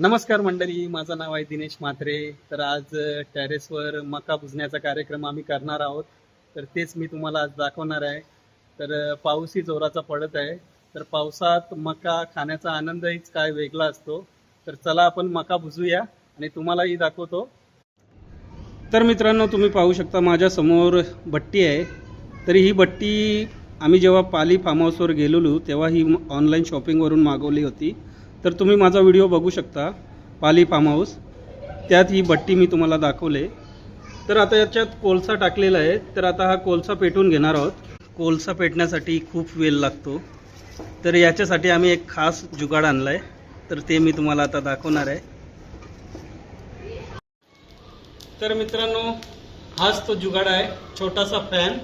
नमस्कार मंडळी माझं नाव आहे दिनेश म्हात्रे. तर आज टॅरेसवर मका बुजण्याचा कार्यक्रम आम्ही करणार आहोत. तर तेच मी तुम्हाला आज दाखवणार आहे. तर पाऊसही जोराचा पडत आहे. तर पावसात मका खाण्याचा आनंदहीच काय वेगळा असतो. तर चला आपण मका बुजूया आणि तुम्हालाही दाखवतो. तर मित्रांनो तुम्ही पाहू शकता माझ्यासमोर भट्टी आहे. तर ही भट्टी आम्ही जेव्हा पाली फार्म हाऊसवर गेलेलो तेव्हा ही ऑनलाईन शॉपिंगवरून मागवली होती. तर तुम्ही माझा व्हिडिओ बघू शकता पाली फार्म हाऊस. त्यात ही भट्टी मी तुम्हाला दाखवले. तर आता याच्यात कोळसा टाकलेला आहे. तर आता हा कोळसा पेटवून घेणार आहोत. कोळसा पेटण्यासाठी खूप वेळ लागतो. तर याच्यासाठी आम्ही एक खास जुगाड आणला आहे तर ते मी तुम्हाला आता दाखवणार आहे. तर मित्रांनो हाच तो जुगाड आहे. छोटासा फॅन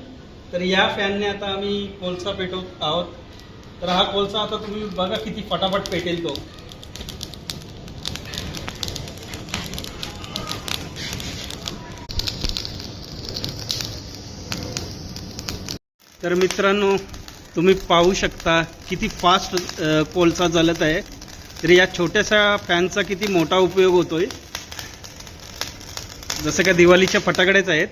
तर या फॅनने आता आम्ही कोळसा पेटवत आहोत. तर हा कोळसा आता तुम्ही बघा किती फटाफट पेटेल तो. तर मित्रांनो तुम्ही पाहू शकता किती फास्ट कोळसा जलत आहे. तर या छोट्याशा फॅनचा किती मोठा उपयोग होतोय. जसं का दिवाळीच्या फटाकडेच आहेत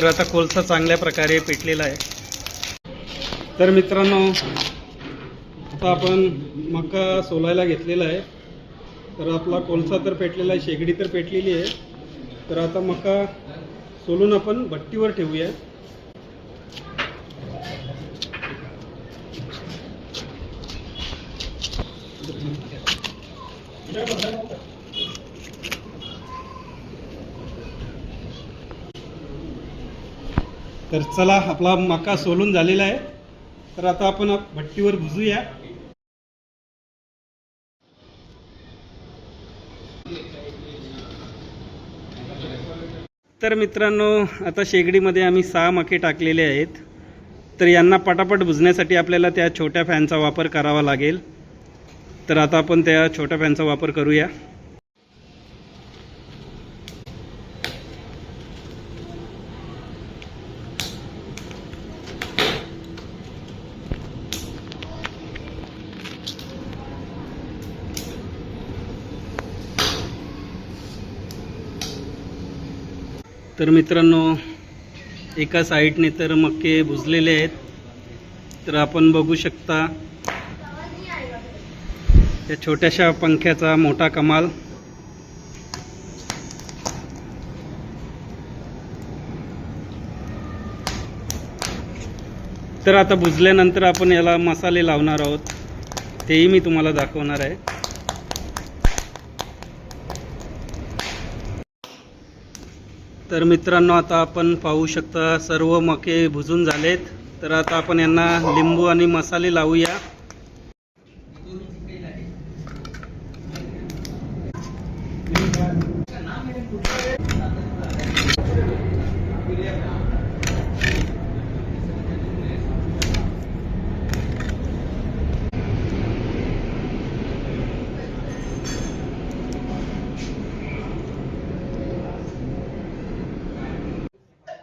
तर आता कोळसा चांगल्या प्रकारे पेटलेला आहे. तर मित्रांनो आता आपण मका सोलायला घेतलेला आहे. तर आपला कोळसा तर पेटलेला आहे शेगडी तर पेटलेली आहे. तर आता मका सोलून आपण भट्टीवर ठेवूया. तर चला आपला मका सोलून झालेला आहे. तर आता आपण भट्टीवर भुजूया. तर मित्रांनो आता शेगडीमध्ये आम्ही सहा मके टाकलेले आहेत. तर यांना पटापट भुजण्यासाठी आपल्याला त्या छोट्या फॅनचा वापर करावा लागेल. तर आता आपण त्या छोट्या फॅनचा वापर करूया. तर मित्रांनो एका साईडने तर मक्के भुजलेले आहेत. तर आपण बघू शकता या छोट्याशा पंख्याचा मोठा कमाल. तर आता भुजल्यानंतर आपण याला मसाले लावणार आहोत. तेही मी तुम्हाला दाखवणार आहे. तर मित्रांनो आता आपण पाहू शकता सर्व मके भुजून झालेत. तर आता आपण यांना लिंबू आणि मसाले लावूया.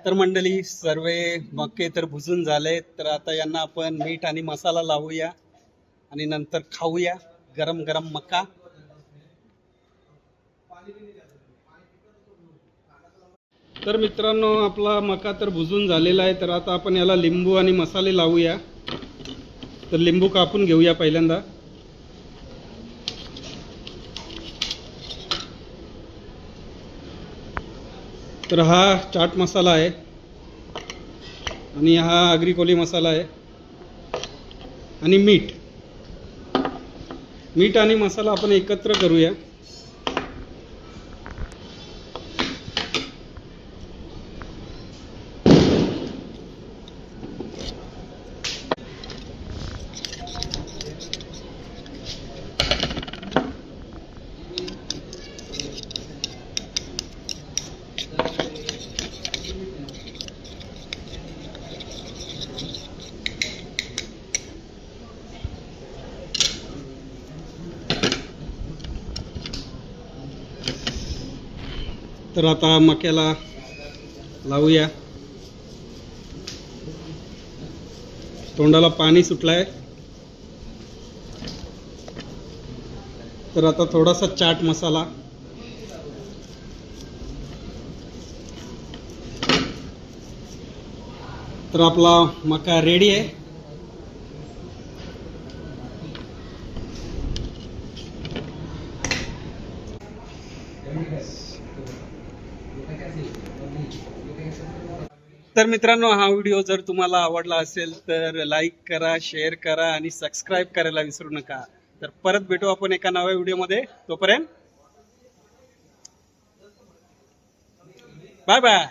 तर मंडळी सर्व मक्के तर भुजून झाले तर आता यांना आपण मीठ आणि मसाला लावूया आणि नंतर खाऊया गरम गरम मका. तर मित्रांनो आपला मका तर भुजून झालेला आहे तर आता आपण याला लिंबू आणि मसाले लावूया. तर लिंबू कापून घेऊया पहिल्यांदा. तर हा चाट मसाला आहे. आणि हा आगरी कोली मसाला आहे. आणि मीठ. मीठ आणि मसाला आपण एकत्र करूया. तर आता मक्याला लावूया. तोंडाला पाणी सुटलंय. तर आता थोडासा चाट मसाला. तर आपला मका रेडी आहे. तर मित्रांनो हा व्हिडिओ जर तुम्हाला आवडला असेल तर लाईक करा शेअर करा आणि सबस्क्राईब करायला विसरू नका. तर परत भेटू आपण एका नव्या व्हिडिओमध्ये. तोपर्यंत बाय बाय